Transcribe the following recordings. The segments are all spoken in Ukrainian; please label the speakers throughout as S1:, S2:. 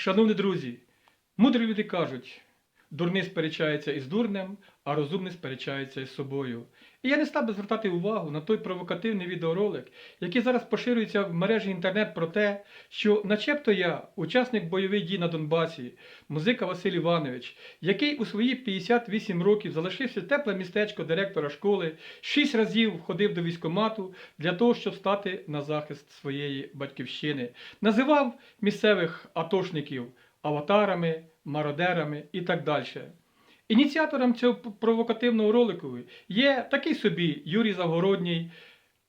S1: Шановні друзі, мудрі люди кажуть, дурний сперечається із дурнем, а розумний сперечається із собою. І я не став би звертати увагу на той провокативний відеоролик, який зараз поширюється в мережі інтернет про те, що начебто я, учасник бойових дій на Донбасі, музика Василь Іванович, який у свої 58 років залишився тепле містечко директора школи, шість разів ходив до військкомату для того, щоб стати на захист своєї батьківщини, називав місцевих атошників аватарами, мародерами і так далі. Ініціатором цього провокативного ролику є такий собі Юрій Завгородній,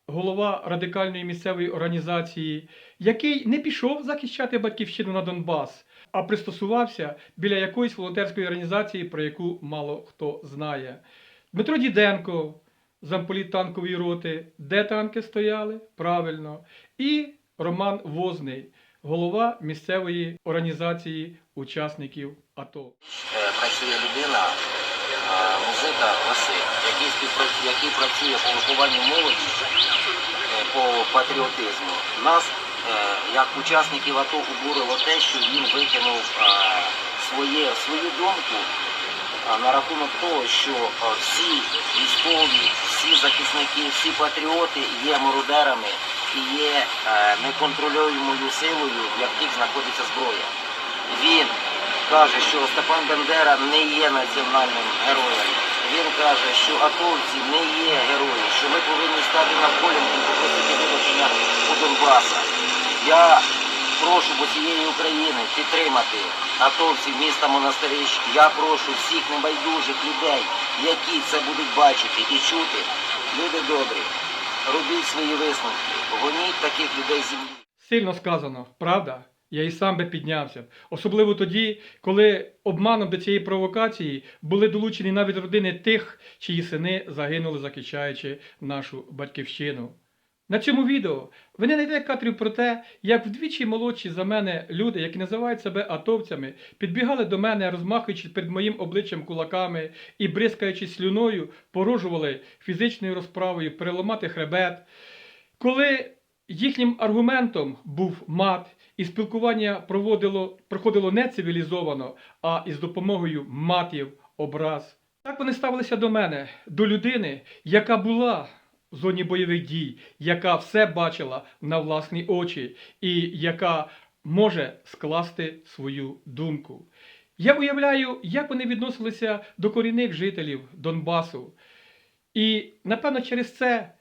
S1: голова радикальної місцевої організації, який не пішов захищати батьківщину на Донбас, а пристосувався біля якоїсь волонтерської організації, про яку мало хто знає. Дмитро Діденко, замполіт танкової роти, де танки стояли? Правильно. І Роман Возний, голова місцевої організації учасників АТО.
S2: Е, працює людина, музика Василь, який, працює по вихованню молоді, е, по патріотизму. Нас, е, як учасників АТО, обурило те, що він викинув своє, свою думку на рахунок того, що всі військові, всі захисники, всі патріоти є мародерами є е, неконтролюємою силою, в яких знаходиться зброя. Він каже, що Степан Бандера не є національним героєм. Він каже, що атовці не є герої, що ми повинні стати навколем і вибачення у Донбаса. Я прошу по цієї України підтримати атовців міста Монастирищ. Я прошу всіх небайдужих людей, які це будуть бачити і чути. Люди добрі, робіть свої висновки, гоніть таких людей землі.
S1: Сильно сказано, правда? Я і сам би піднявся. Особливо тоді, коли обманом до цієї провокації були долучені навіть родини тих, чиї сини загинули, захищаючи нашу батьківщину. На цьому відео ви не знайдете кадрів про те, як вдвічі молодші за мене люди, які називають себе атовцями, підбігали до мене, розмахуючи перед моїм обличчям кулаками і бризкаючи слюною, порожували фізичною розправою, переламати хребет. Коли їхнім аргументом був мат, і спілкування проводило, проходило не цивілізовано, а із допомогою матів, образ. Так вони ставилися до мене, до людини, яка була в зоні бойових дій, яка все бачила на власні очі і яка може скласти свою думку. Я уявляю, як вони відносилися до корінних жителів Донбасу. І, напевно, через це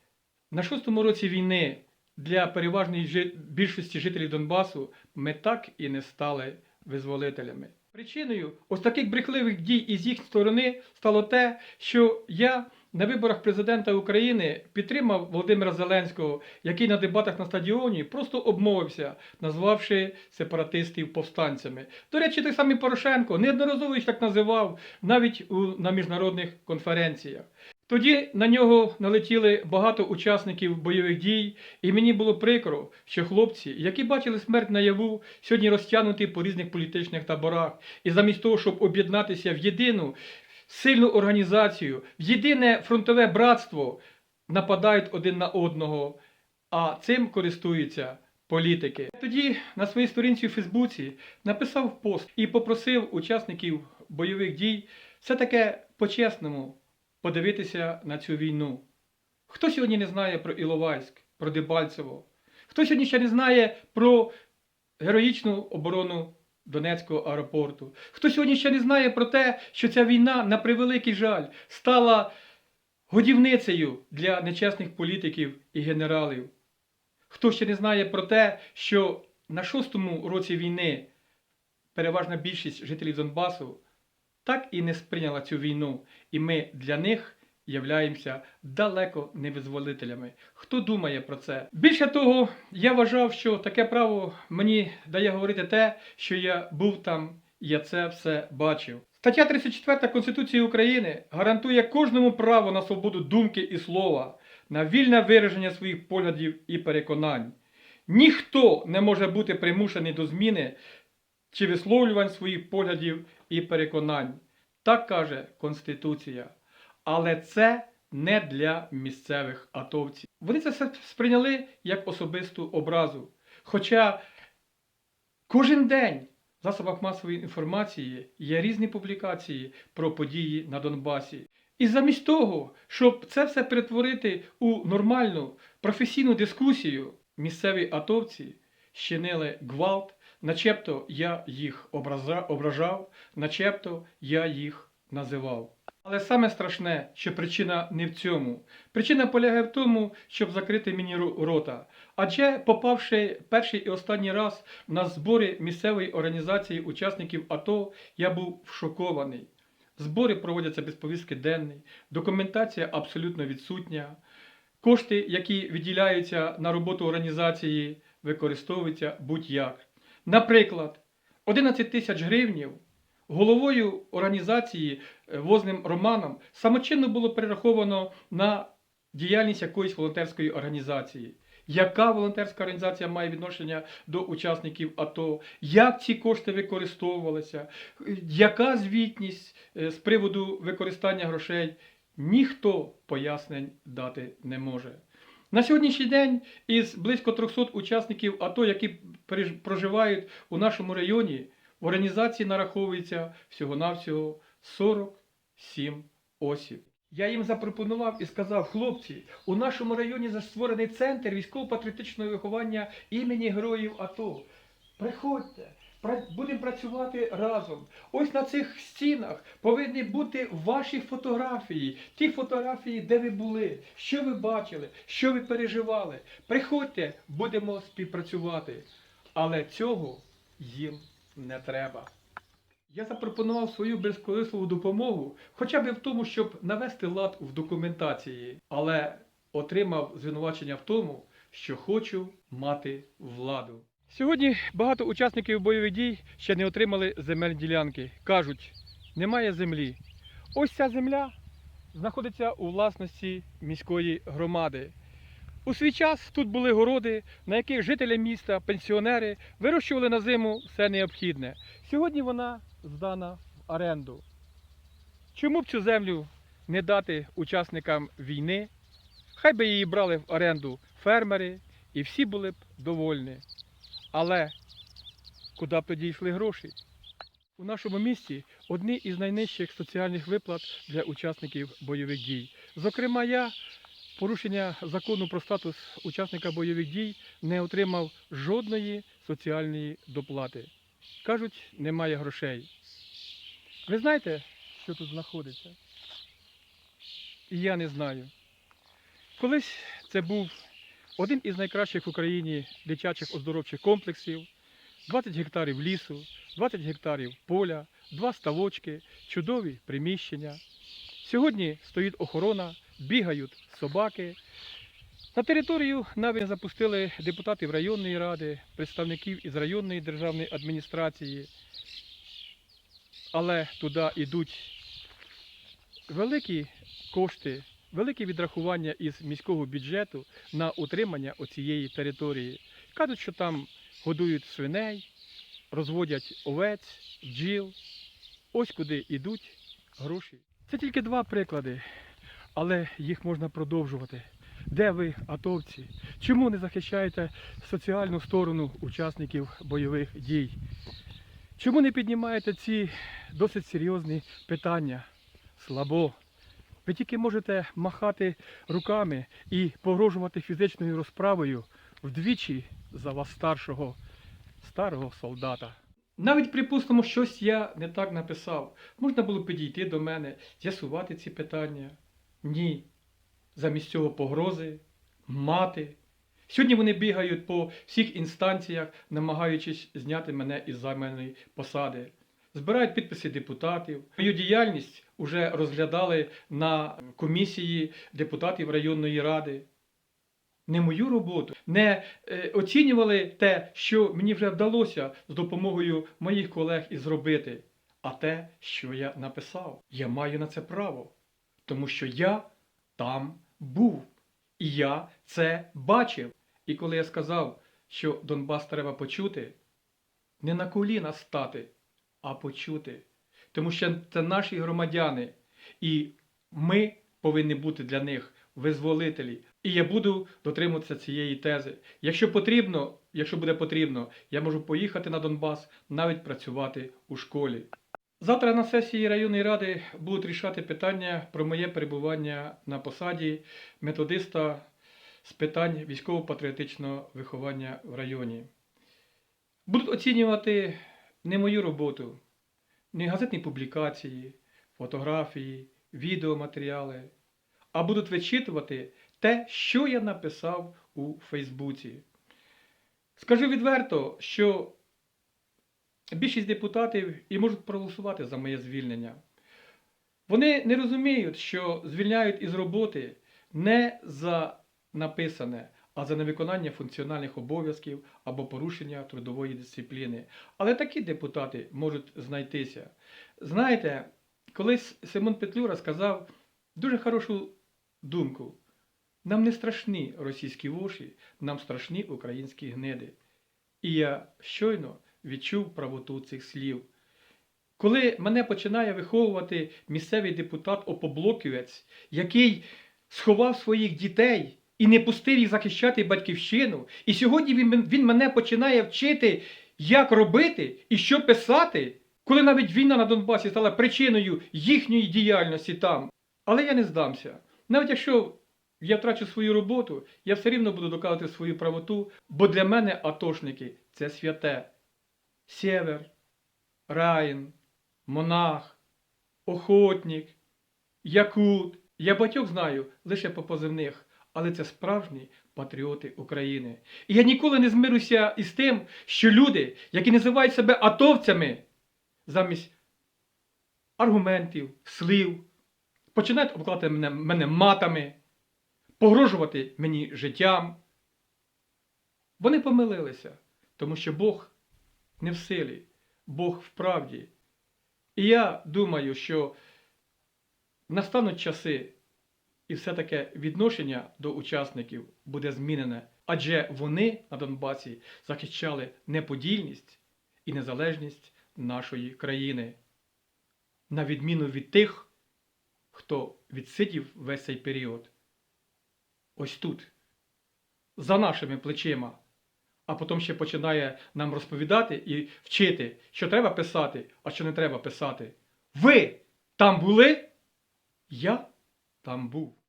S1: на шостому році війни для переважної більшості жителів Донбасу ми так і не стали визволителями. Причиною ось таких брехливих дій із їх сторони стало те, що я на виборах президента України підтримав Володимира Зеленського, який на дебатах на стадіоні просто обмовився, назвавши сепаратистів повстанцями. До речі, той самий Порошенко неодноразово їх так називав навіть у, на міжнародних конференціях. Тоді на нього налетіли багато учасників бойових дій, і мені було прикро, що хлопці, які бачили смерть наяву, сьогодні розтягнуті по різних політичних таборах, і замість того, щоб об'єднатися в єдину сильну організацію, в єдине фронтове братство, нападають один на одного, а цим користуються політики. Тоді на своїй сторінці у Фейсбуці написав пост і попросив учасників бойових дій все таке по-чесному подивитися на цю війну. Хто сьогодні не знає про Іловайськ, про Дебальцево? Хто сьогодні ще не знає про героїчну оборону Донецького аеропорту? Хто сьогодні ще не знає про те, що ця війна, на превеликий жаль, стала годівницею для нечесних політиків і генералів? Хто ще не знає про те, що на шостому році війни переважна більшість жителів Донбасу так і не сприйняла цю війну, і ми для них являємося далеко не визволителями. Хто думає про це? Більше того, я вважав, що таке право мені дає говорити те, що я був там, я це все бачив. Стаття 34 Конституції України гарантує кожному право на свободу думки і слова, на вільне вираження своїх поглядів і переконань. Ніхто не може бути примушений до зміни чи висловлювань своїх поглядів і переконань. Так каже Конституція. Але це не для місцевих атовців. Вони це все сприйняли як особисту образу. Хоча кожен день В засобах масової інформації є різні публікації про події на Донбасі. І замість того, щоб це все перетворити у нормальну професійну дискусію, місцеві атовці щинили гвалт, начебто я їх ображав, начебто я їх називав. Але саме страшне, що причина не в цьому. Причина полягає в тому, щоб закрити мені рота. Адже, попавши перший і останній раз на збори місцевої організації учасників АТО, я був шокований. Збори проводяться без повістки денної, документація абсолютно відсутня. Кошти, які виділяються на роботу організації, використовуються будь-як. Наприклад, 11 тисяч гривнів головою організації е, Возним Романом самочинно було перераховано на діяльність якоїсь волонтерської організації. Яка волонтерська організація має відношення до учасників АТО? Як ці кошти використовувалися? Яка звітність е, з приводу використання грошей? Ніхто пояснень дати не може. На сьогоднішній день із близько 300 учасників АТО, які проживають у нашому районі, в організації нараховується всього-навсього 47 осіб. Я їм запропонував і сказав, хлопці, у нашому районі застворений центр військово-патріотичного виховання імені Героїв АТО. Приходьте, будемо працювати разом. Ось на цих стінах повинні бути ваші фотографії, ті фотографії, де ви були, що ви бачили, що ви переживали. Приходьте, будемо співпрацювати. Але цього їм не треба. Я запропонував свою безкорисливу допомогу, хоча б в тому, щоб навести лад в документації, але отримав звинувачення в тому, що хочу мати владу. Сьогодні багато учасників бойових дій ще не отримали земельні ділянки. Кажуть, немає землі. Ось ця земля знаходиться у власності міської громади. У свій час тут були городи, на яких жителі міста, пенсіонери вирощували на зиму все необхідне. Сьогодні вона здана в оренду. Чому б цю землю не дати учасникам війни? Хай би її брали в оренду фермери і всі були б довольні. Але куди б тоді йшли гроші? У нашому місті одні із найнижчих соціальних виплат для учасників бойових дій. Зокрема, я порушення закону про статус учасника бойових дій не отримав жодної соціальної доплати. Кажуть, немає грошей. Ви знаєте, що тут знаходиться? І я не знаю. Колись це був один із найкращих в Україні дитячих оздоровчих комплексів, 20 гектарів лісу, 20 гектарів поля, два ставочки, чудові приміщення. Сьогодні стоїть охорона, бігають собаки. На територію навіть запустили депутатів районної ради, представників із районної державної адміністрації. Але туди йдуть великі кошти, великі відрахування із міського бюджету на утримання оцієї території. Кажуть, що там годують свиней, розводять овець, бджіл. Ось куди йдуть гроші. Це тільки два приклади, але їх можна продовжувати. Де ви, атовці? Чому не захищаєте соціальну сторону учасників бойових дій? Чому не піднімаєте ці досить серйозні питання? Слабо. Ви тільки можете махати руками і погрожувати фізичною розправою вдвічі за вас старшого, старого солдата. Навіть припустимо, щось я не так написав. Можна було підійти до мене, з'ясувати ці питання. Ні. Замість цього погрози, мати. Сьогодні вони бігають по всіх інстанціях, намагаючись зняти мене із займаної посади. Збирають підписи депутатів. Мою діяльність вже розглядали на комісії депутатів районної ради. Не мою роботу, не е, оцінювали те, що мені вже вдалося з допомогою моїх колег і зробити, а те, що я написав. Я маю на це право, тому що я там був. І я це бачив. І коли я сказав, що Донбас треба почути, не на коліна стати, а почути. Тому що це наші громадяни, і ми повинні бути для них визволителі. І я буду дотримуватися цієї тези. Якщо потрібно, якщо буде потрібно, я можу поїхати на Донбас, навіть працювати у школі. Завтра на сесії районної ради будуть рішати питання про моє перебування на посаді методиста з питань військово-патріотичного виховання в районі. Будуть оцінювати не мою роботу, не газетні публікації, фотографії, відеоматеріали, а будуть вичитувати те, що я написав у Фейсбуці. Скажу відверто, що більшість депутатів і можуть проголосувати за моє звільнення. Вони не розуміють, що звільняють із роботи не за написане, а за невиконання функціональних обов'язків або порушення трудової дисципліни. Але такі депутати можуть знайтися. Знаєте, колись Симон Петлюра сказав дуже хорошу думку. Нам не страшні російські воші, нам страшні українські гниди. І я щойно відчув правоту цих слів. Коли мене починає виховувати місцевий депутат Опоблоківець, який сховав своїх дітей і не пустив їх захищати батьківщину, і сьогодні він, він мене починає вчити, як робити і що писати, коли навіть війна на Донбасі стала причиною їхньої діяльності там. Але я не здамся. Навіть якщо я втрачу свою роботу, я все рівно буду доказувати свою правоту, бо для мене атошники це святе. Сєвер, Раїн, Монах, Охотник, Якут. Я батьок знаю лише по позивних, але це справжні патріоти України. І я ніколи не змирюся із тим, що люди, які називають себе атовцями, замість аргументів, слів, починають обкладати мене, мене матами, погрожувати мені життям. Вони помилилися, тому що Бог не в силі, Бог в правді. І я думаю, що настануть часи, і все таке відношення до учасників буде змінене, адже вони на Донбасі захищали неподільність і незалежність нашої країни, на відміну від тих, хто відсидів весь цей період. Ось тут, за нашими плечима, а потім ще починає нам розповідати і вчити, що треба писати, а що не треба писати. Ви там були? Я там був.